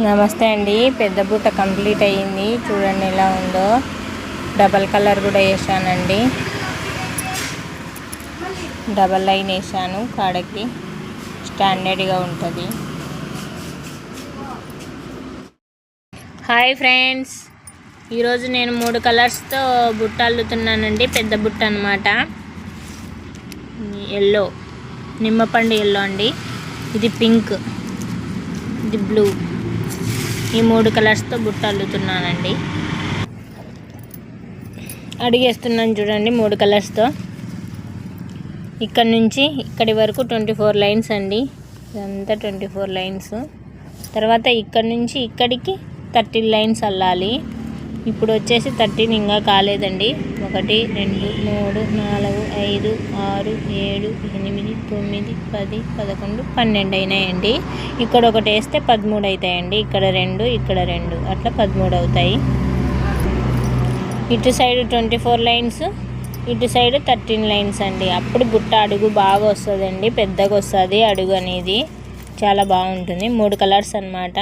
నమస్తే అండి. పెద్ద బుట్ట కంప్లీట్ అయ్యింది. చూడండి ఎలా ఉందో. డబల్ కలర్ కూడా వేసానండి డబల్ లైన్ వేసాను కాడకి. స్టాండర్డ్గా ఉంటుంది. Hi friends. ఈరోజు నేను మూడు కలర్స్తో బుట్ట అల్లుతున్నానండి. పెద్ద బుట్ట అనమాట ఎల్లో. నిమ్మపండు ఎల్లో అండి. ఇది పింక్. ఇది బ్లూ. ఈ మూడు కలర్స్తో బుట్ట అల్లుతున్నానండి. అడిగేస్తున్నాను చూడండి మూడు కలర్స్తో ఇక్కడ నుంచి ఇక్కడి వరకు ట్వంటీ ఫోర్ లైన్స్ అండి. ఇదంతా ట్వంటీ ఫోర్ లైన్స్. తర్వాత ఇక్కడ నుంచి ఇక్కడికి థర్టీన్ లైన్స్ అల్లాలి. ఇప్పుడు వచ్చేసి థర్టీన్ ఇంకా కాలేదండి. ఒకటి రెండు మూడు నాలుగు ఐదు ఆరు ఏడు ఎనిమిది తొమ్మిది పది పదకొండు పన్నెండు అయినాయండి. ఇక్కడ ఒకటి వేస్తే పదమూడు అవుతాయండి ఇక్కడ రెండు ఇక్కడ రెండు. అట్లా పదమూడు అవుతాయి. ఇటు సైడ్ ట్వంటీ ఫోర్ లైన్స్ ఇటు సైడ్ థర్టీన్ లైన్స్ అండి. అప్పుడు బుట్ట అడుగు బాగా వస్తుందండి. పెద్దగా వస్తుంది అడుగు అనేది. చాలా బాగుంటుంది. మూడు కలర్స్ అనమాట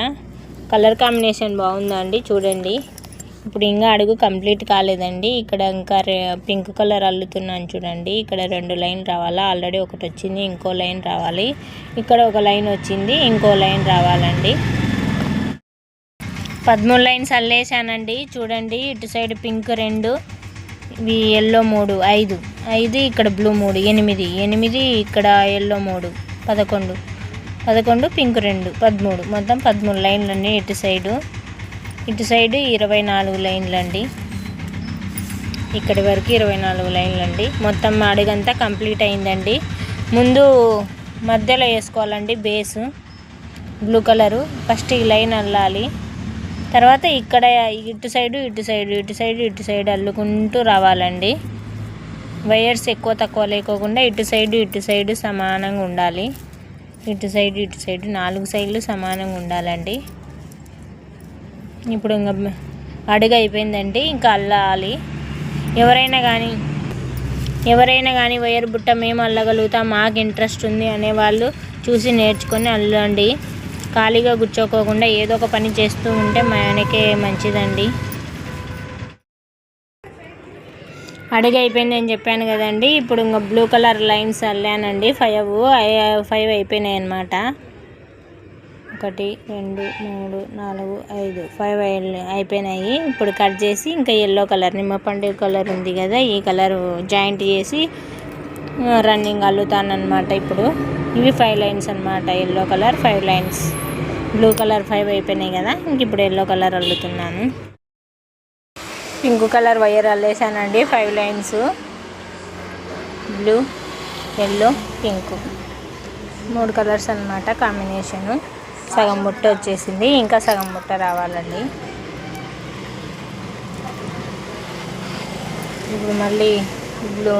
కలర్ కాంబినేషన్ బాగుందండి. చూడండి. ఇప్పుడు ఇంకా అడుగు కంప్లీట్ కాలేదండి. ఇక్కడ ఇంకా పింక్ కలర్ అల్లుతున్నాను చూడండి. ఇక్కడ రెండు లైన్ రావాలా? ఆల్రెడీ ఒకటి వచ్చింది ఇంకో లైన్ రావాలి. ఇక్కడ ఒక లైన్ వచ్చింది ఇంకో లైన్ రావాలండి. పదమూడు లైన్స్ అల్లేసానండి చూడండి ఇటు సైడ్ పింక్ రెండు ఇవి ఎల్లో మూడు ఐదు. ఐదు ఇక్కడ బ్లూ మూడు ఎనిమిది. ఎనిమిది ఇక్కడ ఎల్లో మూడు పదకొండు. పదకొండు పింక్ రెండు పదమూడు. మొత్తం పదమూడు లైన్లు అండి ఇటు సైడు. ఇటు సైడ్ ఇరవై నాలుగు లైన్లు అండి. ఇక్కడి వరకు ఇరవై నాలుగు లైన్లు అండి. మొత్తం అడుగంతా కంప్లీట్ అయిందండి. ముందు మధ్యలో వేసుకోవాలండి బేసు. Blue colour. ఫస్ట్ ఈ లైన్ అల్లాలి. తర్వాత ఇక్కడ ఇటు సైడు ఇటు సైడు ఇటు సైడు ఇటు సైడ్ అల్లుకుంటూ రావాలండి. వైర్స్ ఎక్కువ తక్కువ లేకోకుండా ఇటు సైడు ఇటు సైడు సమానంగా ఉండాలి. ఇటు సైడ్ ఇటు సైడ్ నాలుగు సైడ్లు సమానంగా ఉండాలండి. ఇప్పుడు ఇంకా అడుగు అయిపోయిందండి ఇంకా అల్లాలి. ఎవరైనా కానీ ఎవరైనా కానీ వైర్ బుట్ట మేము అల్లగలుగుతాం మాకు ఇంట్రెస్ట్ ఉంది అనేవాళ్ళు చూసి నేర్చుకొని అల్లండి. ఖాళీగా కూర్చోకోకుండా ఏదో ఒక పని చేస్తూ ఉంటే మనకే మంచిదండి. అడుగు అయిపోయింది అని చెప్పాను కదండి ఇప్పుడు ఇంకా బ్లూ కలర్ లైన్స్ అల్లానండి ఫైవ్ ఫైవ్ అయిపోయినాయి అనమాట ఒకటి రెండు మూడు నాలుగు ఐదు. ఫైవ్ అయిపోయినాయి. ఇప్పుడు కట్ చేసి ఇంకా ఎల్లో కలర్ నిమ్మపండు కలర్ ఉంది కదా ఈ కలర్ జాయింట్ చేసి రన్నింగ్ అల్లుతానమాట ఇప్పుడు. ఇవి ఫైవ్ లైన్స్ అనమాట yellow colour five lines blue colour five అయిపోయినాయి కదా ఇంక ఇప్పుడు ఎల్లో కలర్ అల్లుతున్నాను. Pink colour wire అల్లేసానండి five lines blue yellow pink మూడు కలర్స్ అనమాట కాంబినేషను సగం ముట్ట వచ్చేసింది ఇంకా సగం ముట్ట రావాలండి. ఇప్పుడు మళ్ళీ బ్లూ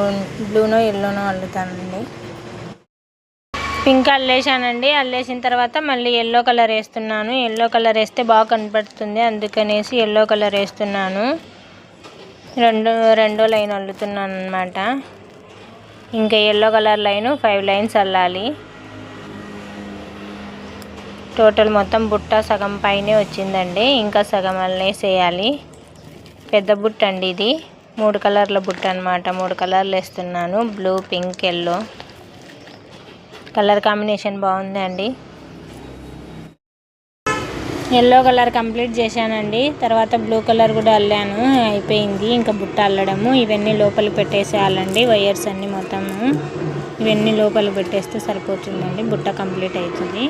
బ్లూనో ఎల్లోనో అల్లుతానండి. పింక్ అల్లేసానండి అల్లేసిన తర్వాత మళ్ళీ ఎల్లో కలర్ వేస్తున్నాను. ఎల్లో కలర్ వేస్తే బాగా కనపడుతుంది అందుకనేసి ఎల్లో కలర్ వేస్తున్నాను. రెండు రెండో లైన్ అల్లుతున్నాను అనమాట ఇంకా yellow colour line five lines అల్లాలి. Total మొత్తం బుట్ట సగం పైనే వచ్చిందండి. ఇంకా సగం వేసేయాలి. పెద్ద బుట్ట అండి ఇది. మూడు కలర్ల బుట్ట అనమాట మూడు కలర్లు వేస్తున్నాను. Blue pink yellow. Colour combination బాగుంది అండి ఎల్లో కలర్ కంప్లీట్ చేశానండి. తర్వాత బ్లూ కలర్ కూడా అల్లాను. అయిపోయింది. ఇంకా బుట్ట అల్లడము. ఇవన్నీ లోపల పెట్టేసేయాలండి. వైర్స్ అన్నీ మొత్తము. ఇవన్నీ లోపల పెట్టేస్తే సరిపోతుందండి. బుట్ట కంప్లీట్ అవుతుంది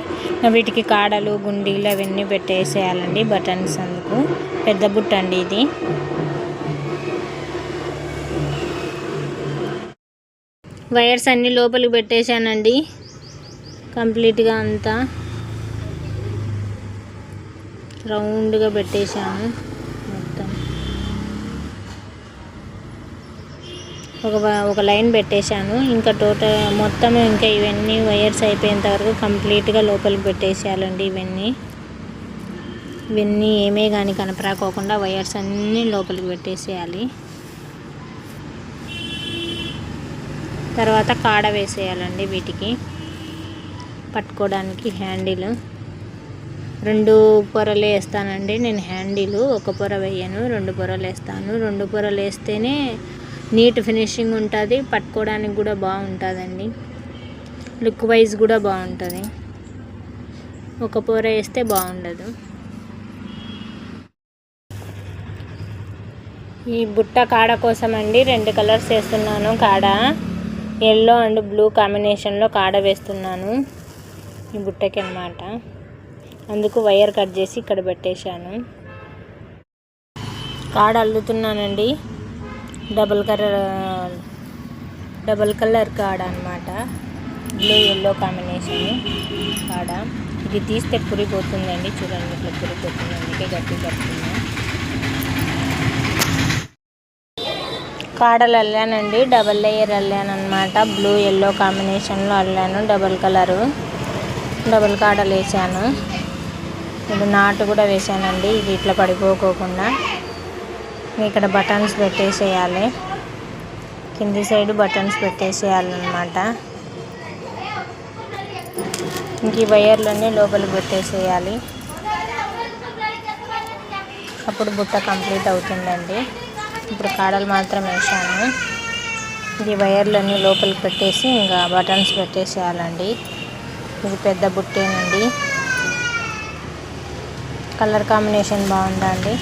వీటికి కాడలు గుండీలు అవన్నీ పెట్టేసేయాలండి. బటన్స్ అందుకు. పెద్ద బుట్ట అండి ఇది. వైర్స్ అన్నీ లోపలికి పెట్టేశానండి. కంప్లీట్గా అంతా. రౌండ్గా పెట్టేశాను. మొత్తం. ఒక ఒక లైన్ పెట్టేశాను. ఇంకా టోటల్ మొత్తం ఇంకా ఇవన్నీ వైర్స్ అయిపోయేంత వరకు కంప్లీట్గా లోపలికి పెట్టేసేయాలండి ఇవన్నీ. ఇవన్నీ ఏమే కానీ కనపరాకోకుండా వైర్స్ అన్నీ లోపలికి పెట్టేసేయాలి. తర్వాత కాడ వేసేయాలండి వీటికి. పట్టుకోవడానికి హ్యాండిల్. రెండు పొరలు వేస్తానండి. నేను హ్యాండిల్ ఒక పొర వేయను రెండు పొరలు వేస్తాను. రెండు పొరలు వేస్తేనే నీట్ ఫినిషింగ్ ఉంటుంది పట్టుకోవడానికి కూడా బాగుంటుందండి. లుక్ వైజ్ కూడా బాగుంటుంది. ఒక పొర వేస్తే బాగుండదు. ఈ బుట్ట కాడ కోసం అండి రెండు కలర్స్ వేస్తున్నాను. కాడ ఎల్లో అండ్ బ్లూ కాంబినేషన్లో కాడ వేస్తున్నాను. ఈ బుట్టకి అన్నమాట. అందుకు వైర్ కట్ చేసి ఇక్కడ పెట్టేశాను. కాడ అల్లుతున్నానండి. డబుల్ కలర్ డబుల్ కలర్ కాడ అనమాట బ్లూ ఎల్లో కాంబినేషన్ కాడ. ఇది తీస్తే పురిపోతుందండి చూడండి ఇట్లా పురిపోతుంది అందుకే గట్టి కట్టుకున్నా. కాడలు అల్లానండి. డబల్ లేయర్ అల్లాను అనమాట బ్లూ ఎల్లో కాంబినేషన్లో అల్లాను. Double colour. డబల్ కాడలు వేసాను ఇది నాటు కూడా వేసానండి ఇది ఇట్లా పడిపోకోకుండా. ఇక్కడ బటన్స్ పెట్టేసేయాలి. కింది సైడ్ బటన్స్ పెట్టేసేయాలన్నమాట. ఇంక ఈ వైర్లన్నీ లోపలికి పెట్టేసేయాలి అప్పుడు బుట్ట కంప్లీట్ అవుతుందండి. ఇప్పుడు కాడలు మాత్రం వేసాను ఇది వైర్లన్నీ లోపలికి పెట్టేసి ఇంకా బటన్స్ పెట్టేసేయాలండి. ఇది పెద్ద బుట్టేనండి. కలర్ కాంబినేషన్ బాగుందా అండి